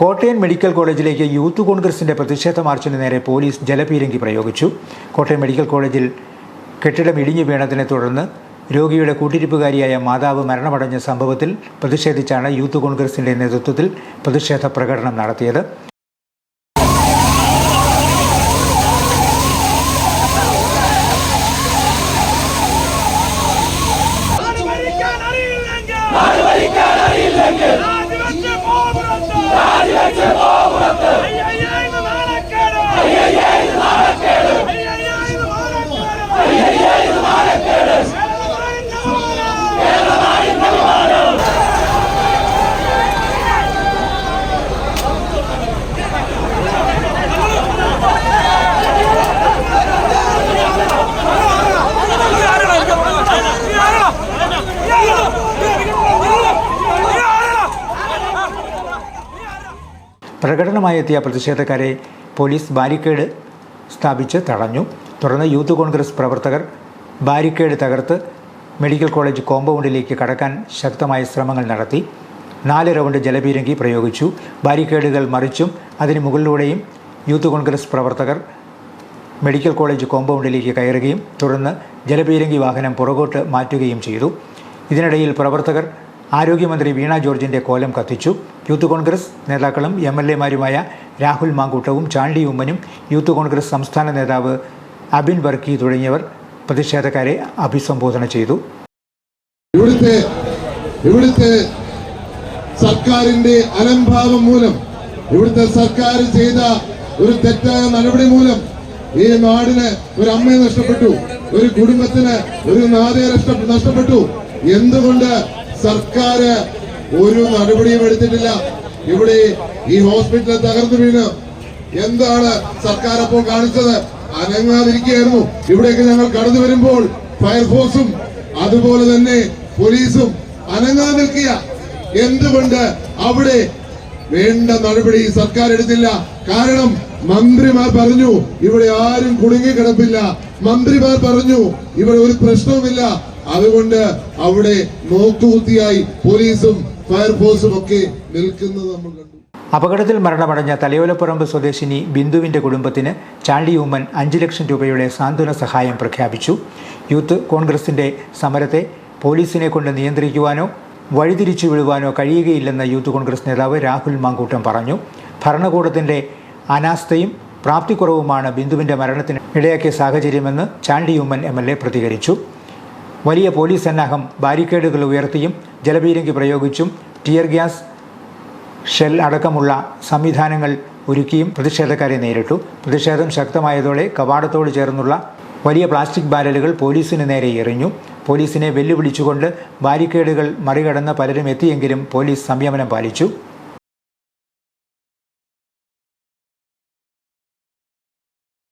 Kottayam medical കോളേജിലേക്ക് youth കോൺഗ്രസിന്റെ പ്രതിഷേധ മാർച്ചിന് നേരെ പോലീസ് ജലപീരങ്കി പ്രയോഗിച്ചു. കോട്ടയം മെഡിക്കൽ കോളേജിൽ കെട്ടിടം ഇടിഞ്ഞു വീണതിനെ തുടർന്ന് രോഗിയുടെ കൂട്ടിരിപ്പുകാരിയായ മാതാവ് മരണമടഞ്ഞ സംഭവത്തിൽ പ്രതിഷേധിച്ചാണ് യൂത്ത് കോൺഗ്രസിന്റെ നേതൃത്വത്തിൽ പ്രതിഷേധ പ്രകടനം നടത്തിയത്. നാട് Daddy, it's പ്രകടനമായി എത്തിയ പ്രതിഷേധക്കാരെ പോലീസ് ബാരിക്കേഡ് സ്ഥാപിച്ച് തടഞ്ഞു. തുടർന്ന് യൂത്ത് കോൺഗ്രസ് പ്രവർത്തകർ ബാരിക്കേഡ് തകർത്ത് മെഡിക്കൽ കോളേജ് കോമ്പൗണ്ടിലേക്ക് കടക്കാൻ ശക്തമായ ശ്രമങ്ങൾ നടത്തി. നാല് റൗണ്ട് ജലപീരങ്കി പ്രയോഗിച്ചു. ബാരിക്കേഡുകൾ മറിച്ചും അതിന് മുകളിലൂടെയും യൂത്ത് കോൺഗ്രസ് പ്രവർത്തകർ മെഡിക്കൽ കോളേജ് കോമ്പൗണ്ടിലേക്ക് കയറുകയും തുടർന്ന് ജലപീരങ്കി വാഹനം പുറകോട്ട് മാറ്റുകയും ചെയ്തു. ഇതിനിടയിൽ പ്രവർത്തകർ ആരോഗ്യമന്ത്രി വീണ ജോർജിന്റെ കോലം കത്തിച്ചു. യൂത്ത് കോൺഗ്രസ് നേതാക്കളും എം എൽ എമാരുമായ രാഹുൽ മാങ്കൂട്ടവും ചാണ്ടി ഉമ്മനും യൂത്ത് കോൺഗ്രസ് സംസ്ഥാന നേതാവ് അബിൻ വർക്കി തുടങ്ങിയവർ പ്രതിഷേധക്കാരെ അഭിസംബോധന ചെയ്തു. ഇവിടുത്തെ ഇവിടുത്തെ സർക്കാരിന്റെ അലംഭാവം മൂലം ഇവിടുത്തെ സർക്കാർ ചെയ്ത ഒരു തെറ്റായ നടപടി മൂലം ഈ നാടിന് ഒരു അമ്മയെ നഷ്ടപ്പെട്ടു ഒരു കുടുംബത്തിന് ഒരു നാഥയെ നഷ്ടപ്പെട്ടു. എന്തുകൊണ്ട് സർക്കാർ ഒരു നടപടിയും എടുത്തിട്ടില്ല. ഇവിടെ ഈ ഹോസ്പിറ്റൽ തകർന്നു വീണ്. എന്താണ് സർക്കാർ അപ്പോൾ കാണിച്ചത്? അനങ്ങാതിരിക്കുകയായിരുന്നു. ഇവിടേക്ക് ഞങ്ങൾ കടന്നു വരുമ്പോൾ ഫയർഫോഴ്സും അതുപോലെ തന്നെ പോലീസും അനങ്ങാ നിൽക്കുക. എന്തുകൊണ്ട് അവിടെ വേണ്ട നടപടി സർക്കാർ എടുത്തില്ല? കാരണം മന്ത്രിമാർ പറഞ്ഞു ഇവിടെ ആരും കുടുങ്ങി കിടപ്പില്ല മന്ത്രിമാർ പറഞ്ഞു ഇവിടെ ഒരു പ്രശ്നവുമില്ല. അതുകൊണ്ട് അവിടെ നോക്കുകുത്തിയായി പോലീസും ഫയർഫോഴ്സും ഒക്കെ നിൽക്കുന്നത് നമ്മൾ കണ്ടു. അപകടത്തിൽ മരണമടഞ്ഞ തലയോലപ്പറമ്പ് സ്വദേശിനി ബിന്ദുവിന്റെ കുടുംബത്തിന് ചാണ്ടി ഉമ്മൻ അഞ്ച് ലക്ഷം രൂപയുടെ സാന്ത്വന സഹായം പ്രഖ്യാപിച്ചു. യൂത്ത് കോൺഗ്രസിന്റെ സമരത്തെ പോലീസിനെ കൊണ്ട് നിയന്ത്രിക്കുവാനോ വഴിതിരിച്ചു വിടുവാനോ കഴിയുകയില്ലെന്ന് യൂത്ത് കോൺഗ്രസ് നേതാവ് രാഹുൽ മാങ്കൂട്ടം പറഞ്ഞു. ഭരണകൂടത്തിന്റെ അനാസ്ഥയും പ്രാപ്തിക്കുറവുമാണ് ബിന്ദുവിന്റെ മരണത്തിന് ഇടയാക്കിയ സാഹചര്യമെന്ന് ചാണ്ടി ഉമ്മൻ എം പ്രതികരിച്ചു. വലിയ പോലീസ് സന്നാഹം ബാരിക്കേഡുകൾ ഉയർത്തിയും ജലപീരങ്കി പ്രയോഗിച്ചും ടിയർ ഗ്യാസ് ഷെൽ അടക്കമുള്ള സംവിധാനങ്ങൾ ഒരുക്കിയും പ്രതിഷേധക്കാരെ നേരിട്ടു. പ്രതിഷേധം ശക്തമായതോടെ കവാടത്തോട് ചേർന്നുള്ള വലിയ പ്ലാസ്റ്റിക് ബാരലുകൾ പോലീസിന് നേരെ എറിഞ്ഞു. പോലീസിനെ വെല്ലുവിളിച്ചുകൊണ്ട് ബാരിക്കേഡുകൾ മറികടന്ന് പലരും എത്തിയെങ്കിലും പോലീസ് സംയമനം പാലിച്ചു.